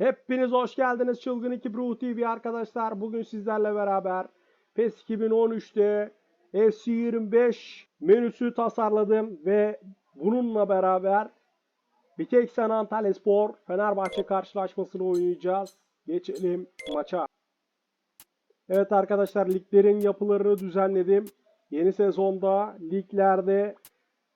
Hepiniz hoş geldiniz Çılgın 2 Bro TV arkadaşlar. Bugün sizlerle beraber PES 2013'te FC25 menüsü tasarladım ve bununla beraber Biteksen Antalya Spor Fenerbahçe karşılaşmasını oynayacağız. Geçelim maça. Evet arkadaşlar liglerin yapılarını düzenledim. Yeni sezonda liglerde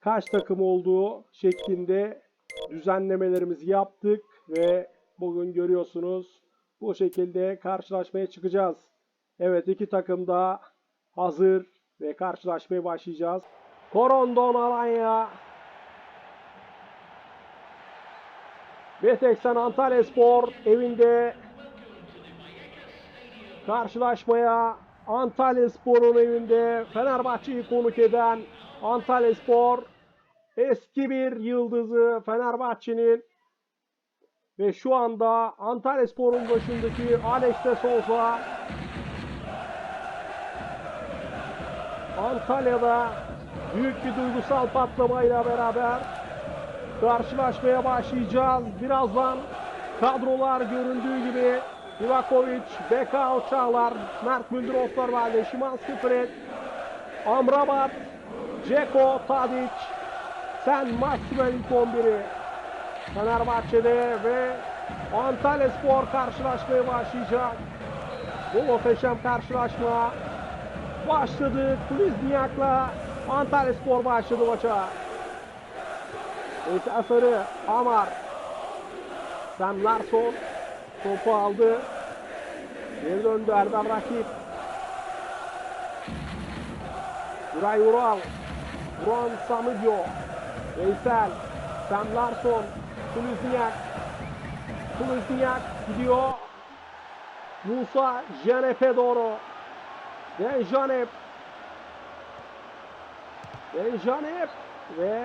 kaç takım olduğu şeklinde düzenlemelerimizi yaptık ve bugün görüyorsunuz bu şekilde karşılaşmaya çıkacağız. Evet iki takım da hazır ve karşılaşmaya başlayacağız. Korondon Alanya Beteksen Antalya Spor evinde karşılaşmaya Antalya Spor'un evinde Fenerbahçe'yi konuk eden Antalya Spor eski bir yıldızı Fenerbahçe'nin ve şu anda Antalya Spor'un başındaki Alex de Souza Antalya'da büyük bir duygusal patlamayla beraber karşılaşmaya başlayacağız. Birazdan kadrolar göründüğü gibi Ivakovic, Bekao Çağlar, Mert Müldür Osterwalde, Şimanski Fred, Amrabat, Ceko, Tadic, Sen Maksimen ilk 11'i Fenerbahçe'de ve Antalya Spor karşılaşmaya başlayacak. Bu muhteşem karşılaşma başladı. Kulizniak'la Antalya Spor başladı maça. Veysel Sarı, Amar, Sam Larsson topu aldı. Geri döndü Erdem Rakip. Buray Ural, Buran Samıgyo, Veysel, Sam Larsson, Kulüzniak. Kulüzniak gidiyor. Musa Janep'e doğru. Den Janep. Den Janep ve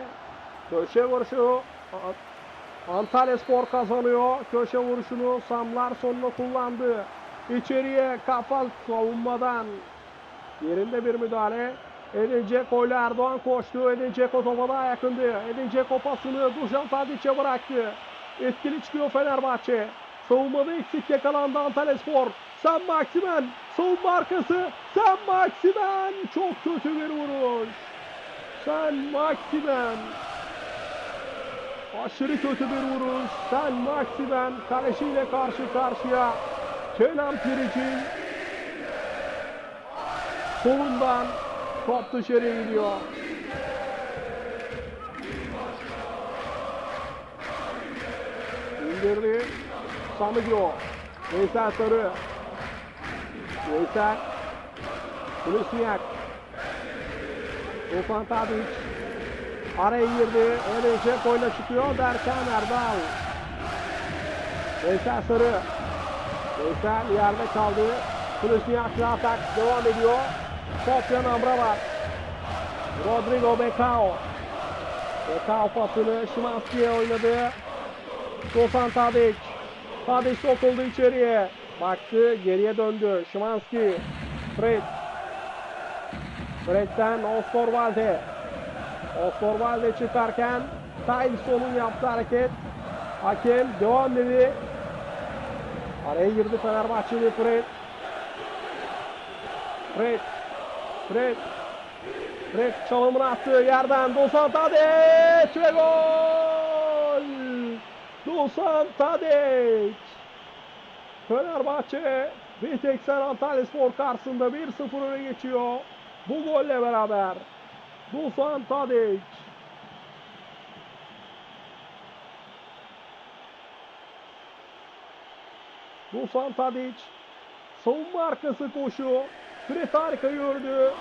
köşe vuruşu Antalya Spor kazanıyor. Köşe vuruşunu Sam Larsson'la kullandı. İçeriye kafa savunmadan yerinde bir müdahale. Edin Dzeko ile Erdoğan koştu. Edin Dzeko topa daha yakındı. Edin Dzeko pasını Dušan Tadić'e bıraktı. Etkili çıkıyor Fenerbahçe. Savunmada eksik yakalandı Antalya Spor. Sam Maximen. Savunma arkası. Sam Maximen. Çok kötü bir vuruş. Sam Maximen. Aşırı kötü bir vuruş. Sam Maximen kaleciyle karşı karşıya. Kenan Piric'in solundan top dışarıya gidiyor. İndirdi. Samıgyo. Veysel Sarı. Veysel. Kulüsniyak. Ufan Tadic. Araya girdi. Öyle Ceko'yla çıkıyor derken Erdal. Veysel Sarı. Veysel yerde kaldı. Kulüsniyak'la atak devam ediyor. Sofyan Amrabat. Rodrigo Becao. Becao pasını Şimanski'ye oynadı. Dušan Tadić. Tadić sokuldu içeriye. Baktı geriye döndü. Şimanski. Fred. Fred'den Osterwalde. Osterwalde çıkarken Taylison'un yaptığı hareket. Hakem devam dedi. Araya girdi Fenerbahçeli Fred. Fred. Fred. Fred çalımını attı yerden. Dušan Tadić ve gol! Dušan Tadić. Fenerbahçe Biteksen Antalya Spor karşısında 1-0 öne geçiyor. Bu golle beraber. Dušan Tadić. Dušan Tadić. Savunma arkası koşu. Fred harika gördü.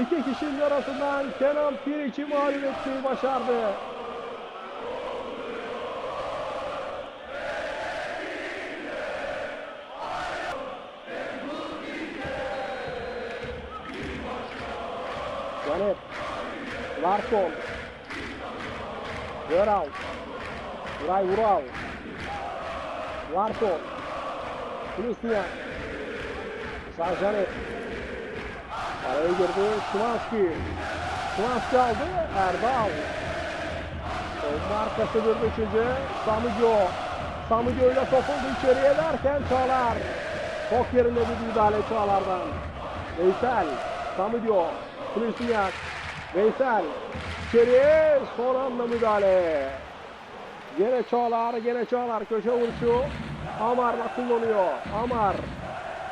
İki kişinin arasından Kenan Piric'i mağlup etmeyi başardı. Canet. Larsson. Göral. Buray Vural. Larsson. Hristiyan. Sarjanet. Araya girdi. Şimanski. Şimanski aldı. Erdal. Savunma arkası bir düşünce. Samıgyo. Sami Göy'le sokuldu içeriye derken Çağlar. Çok yerinde bir müdahale Çağlar'dan. Veysel. Sami diyor. Hulusiyak. Veysel. İçeriye son anda müdahale. Gene Çağlar, gene Çağlar köşe vuruşu. Amar'la kullanıyor. Amar.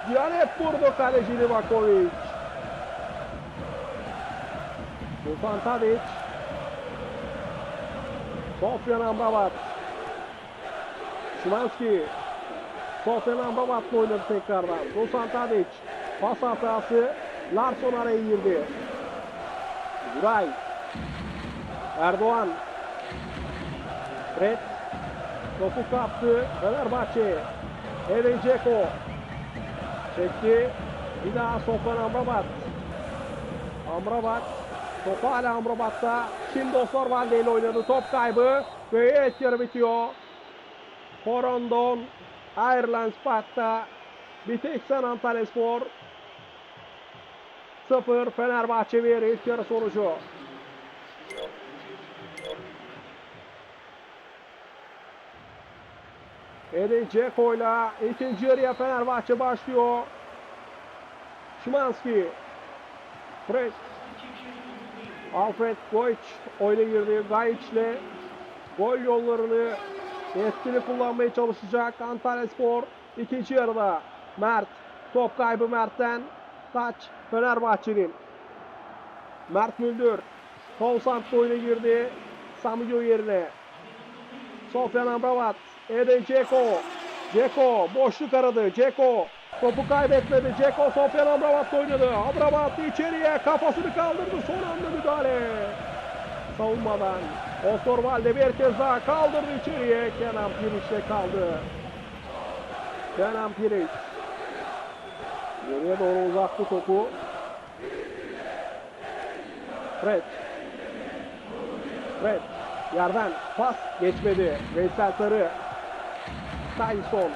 Diyanet vurdu kaleci Livakovic. Dusan Tadic. Sofyan Amrabat. Şimanski. Sofyan Amrabat'la oynadı tekrardan. Dusan Tadic. Pas hatası. Larsson araya girdi. Güray. Erdoğan. Fred. Topu kaptı. Fenerbahçe. Edin Dzeko. Çekti. Bir daha Sofyan Amrabat. Amrabat. Topu hala Amrabat'ta. Şimdi Osman Valde ile oynadı. Top kaybı. Ve ilk yarı bitiyor. Korondon. Ireland Sparta. Biteksen Antalya Spor. 0 Fenerbahçe 1 ilk yarı sonucu. Edin Dzeko ile ikinci yarıya Fenerbahçe başlıyor. Şimanski. Fred. Alfred Goiç oyuna girdi. Gayiç ile gol yollarını etkili kullanmaya çalışacak Antalya Spor. ikinci yarıda Mert. Top kaybı Mert'ten. Taç Fenerbahçe'nin. Mert Müldür. Kovsant oyuna girdi. Samio yerine. Sofyan Amrabat. Eden Ceko. Ceko boşluk aradı. Ceko topu kaybetmedi. Ceko Sofyan Amrabat oynadı. Amrabat içeriye kafasını kaldırdı. Son anda müdahale. Savunmadan. Osterwalde bir kez daha kaldırdı içeriye. Kenan Piriç'te kaldı. Kenan Piriç. Geriye doğru uzattı topu. Fred. Fred. Yerden pas geçmedi. Veysel Sarı. Tyson.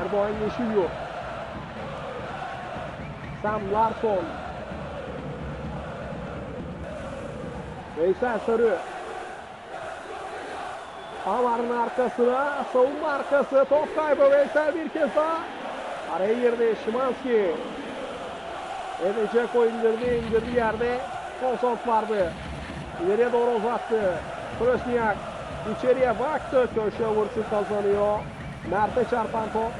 Erdoğan Yeşilyurt. Sam Larson. Veysel Sarı. Amar'ın arkasına savunma arkası top kaybı. Veysel bir kez daha. Araya girdi Şimanski. Edecek o indirdi indirdi yerde Kosov vardı. İleriye doğru uzattı. Krasniak içeriye baktı. Köşe vuruşu kazanıyor. Mert'e çarpan top.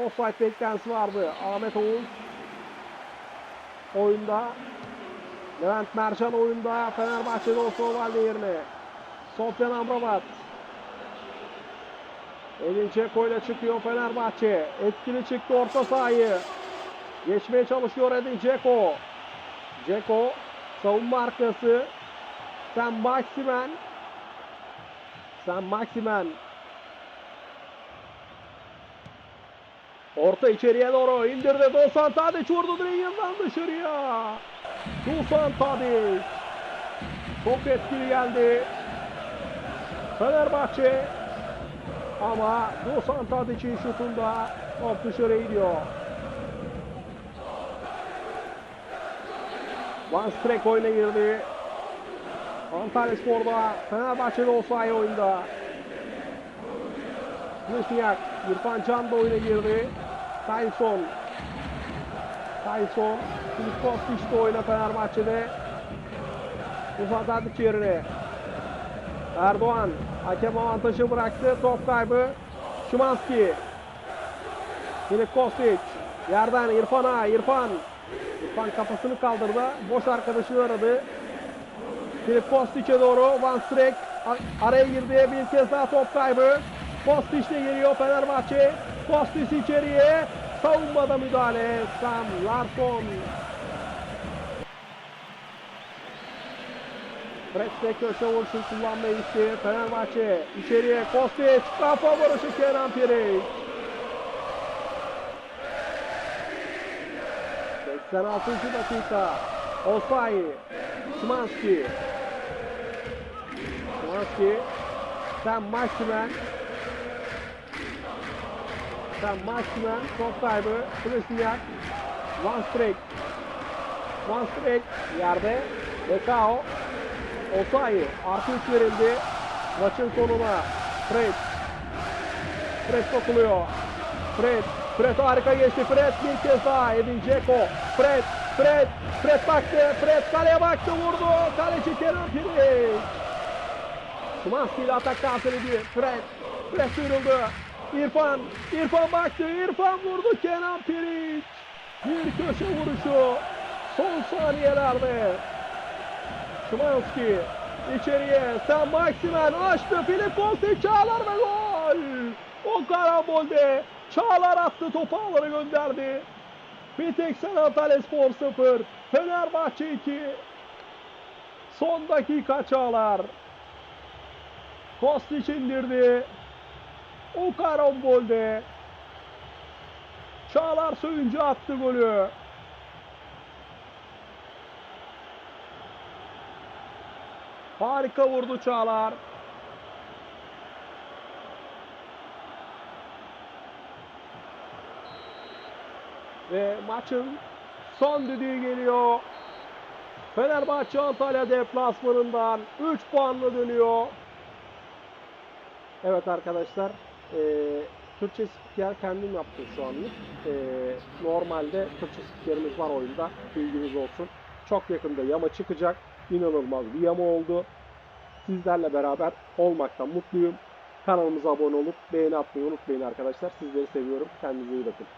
Offside beklentisi vardı. Ahmet Oğuz oyunda Levent Mercan oyunda Fenerbahçe'de Osvaldo yerine Sofyan Amrabat. Elin Çeko ile çıkıyor Fenerbahçe. Etkili çıktı orta sahayı. Geçmeye çalışıyor Edin Ceko. Ceko savunma arkası. Sen Maximen. Sen Maximen. Orta içeriye doğru indirdi. Dusan Tadic vurdu direğin yanından dışarıya. Dusan Tadic. Çok etkili geldi. Fenerbahçe ama Dusan Tadic'in şutunda top dışarı gidiyor. Van Strek oyuna girdi. Antalya Spor'da Fenerbahçe'de Osayi oyunda. Lusniak, İrfan Can da oyuna girdi. Tyson. Tyson. Filip Kostiç de oyuna Fenerbahçe'de. Uzat Tadic yerine. Erdoğan hakem avantajı bıraktı. Top kaybı. Şimanski. Filip Kostic. Yerden İrfan'a. İrfan. İrfan kafasını kaldırdı. Boş arkadaşını aradı. Filip Kostic'e doğru. Van Strek araya girdi. Bir kez daha top kaybı. Kostic de geliyor Fenerbahçe. Kostic içeriye. Savunmada müdahale. Sam Larsson. Fred köşe vuruşu kullanmayı istiyor Fenerbahçe. içeriye Kostić. Kafa vuruşu Kenan Piric. 86. dakika. Osayi. Szymanski. Szymanski. Sen Maximen. Sen Maximen. Top kaybı. Krasniak. Van Strek. Van Strek yerde. Bekao. Osayi artı 3 verildi. Maçın sonuna Fred. Fred sokuluyor. Fred. Fred harika geçti. Fred bir kez daha. Edin Dzeko. Fred. Fred. Fred baktı. Fred kaleye baktı. Vurdu. Kaleci Kerem Piric. Szymanski ile atak transfer ediyor. Fred. Fred sıyrıldı. İrfan. İrfan baktı. İrfan vurdu. Kenan Piric. Bir köşe vuruşu. Son saniyelerde. Szymanski içeriye Sen Maximen açtı Filip Kostic Çağlar ve gol. O karambolde Çağlar attı topu ağlara gönderdi. Bir tek sen Antalya Spor 0. Fenerbahçe 2. Son dakika Çağlar. Kostic indirdi. O karambolde Çağlar Söyüncü attı golü. Harika vurdu Çağlar. Ve maçın son düdüğü geliyor. Fenerbahçe Antalya deplasmanından 3 puanla dönüyor. Evet arkadaşlar, eee Türkçe spiker kendim yaptım şu anlık. Eee, normalde Türkçe spikerimiz var oyunda, bilginiz olsun. Çok yakında yama çıkacak. İnanılmaz bir yama oldu. Sizlerle beraber olmaktan mutluyum. Kanalımıza abone olup beğeni atmayı unutmayın arkadaşlar. Sizleri seviyorum. Kendinize iyi bakın.